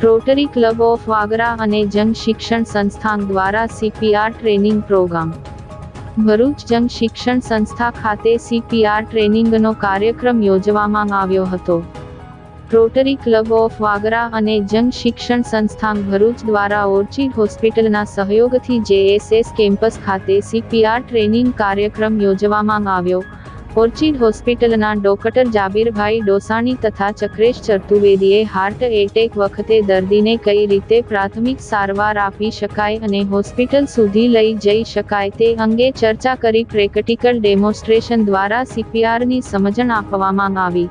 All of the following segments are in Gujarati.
રોટરી ક્લબ ઓફ વાગરા અને જંગ શિક્ષણ સંસ્થાન દ્વારા સીપીઆર ટ્રેનિંગ પ્રોગ્રામ. ભરૂચ જંગ શિક્ષણ સંસ્થા ખાતે સીપીઆર ટ્રેનિંગનો કાર્યક્રમ યોજવામાં આવ્યો હતો. રોટરી ક્લબ ઓફ વાગરા અને જંગ શિક્ષણ સંસ્થાન ભરૂચ દ્વારા ઓર્ચિડ હોસ્પિટલના સહયોગથી જેએસએસ કેમ્પસ ખાતે સીપીઆર ટ્રેનિંગ કાર્યક્રમ યોજવામાં આવ્યો. ઓર્ચિડ હોસ્પિટલના ડોક્ટર જાબીરભાઈ ડોસાણી તથા ચક્રેશ ચતુર્વેદીએ હાર્ટ એટેક વખતે દર્દીને કઈ રીતે પ્રાથમિક સારવાર આપી શકાય અને હોસ્પિટલ સુધી લઈ જઈ શકાય તે અંગે ચર્ચા કરી પ્રેક્ટિકલ ડેમોન્સ્ટ્રેશન દ્વારા સીપીઆરની સમજણ આપવામાં આવી.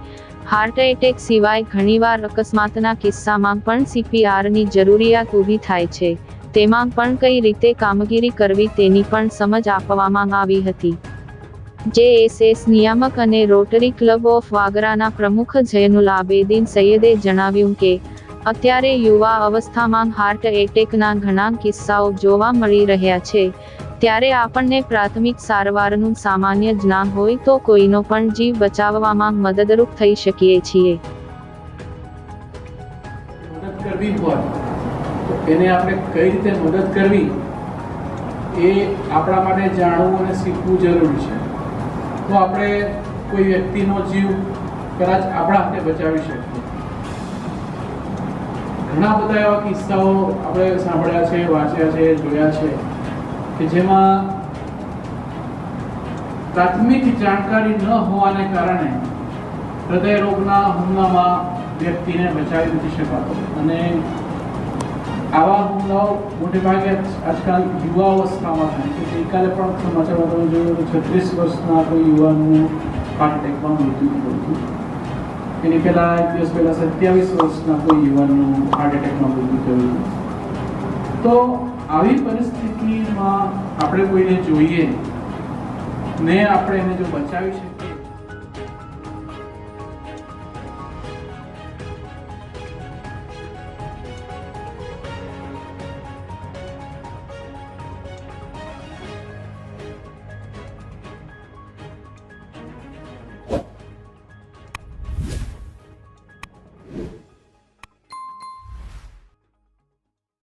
હાર્ટ એટેક સિવાય ઘણીવાર અકસ્માતના કિસ્સામાં પણ સીપીઆરની જરૂરિયાત ઊભી થાય છે. તેમાં પણ કઈ રીતે કામગીરી કરવી તેની પણ સમજ આપવામાં આવી હતી. જેએસએસ નિયામક અને રોટરી ક્લબ ઓફ વાગરાના પ્રમુખ જૈનુલ આબેદીન સૈયદે જણાવ્યું કે, અત્યારે યુવા અવસ્થામાં હાર્ટ એટેકના ઘણા કિસ્સાઓ જોવા મળી રહ્યા છે. ત્યારે આપણને પ્રાથમિક સારવારનું સામાન્ય જ્ઞાન હોય તો કોઈનો પણ જીવ બચાવવામાં મદદરૂપ થઈ શકીએ છીએ. મદદ કરવી હોય એને આપણે કઈ રીતે મદદ કરવી, એ આપણા માટે જાણવું અને શીખવું જરૂરી છે. તો આપણે કોઈ વ્યક્તિનો જીવ કદાચ આપણા હાથે બચાવી શકીએ. ઘણા બધા એવા કિસ્સાઓ આપણે સાંભળ્યા છે, વાંચ્યા છે, જોયા છે કે જેમાં પ્રાથમિક જાણકારી ન હોવાને કારણે હૃદય રોગના હુમલામાં વ્યક્તિને બચાવી નથી શકાતો. અને આવા હુમલાઓ મોટે ભાગે આજકાલ યુવા અવસ્થામાં થાય છે. ગઈકાલે પણ સમાચારમાં તમે જોયું કે છત્રીસ વર્ષના કોઈ યુવાનનું હાર્ટ એટેકમાં મૃત્યુ થયું હતું. એની પહેલાં એક દિવસ પહેલાં સત્યાવીસ વર્ષના કોઈ યુવાનનું હાર્ટ એટેકમાં મૃત્યુ થયું તો આવી પરિસ્થિતિમાં આપણે કોઈને જોઈએ ને આપણે એને જો બચાવી શકીએ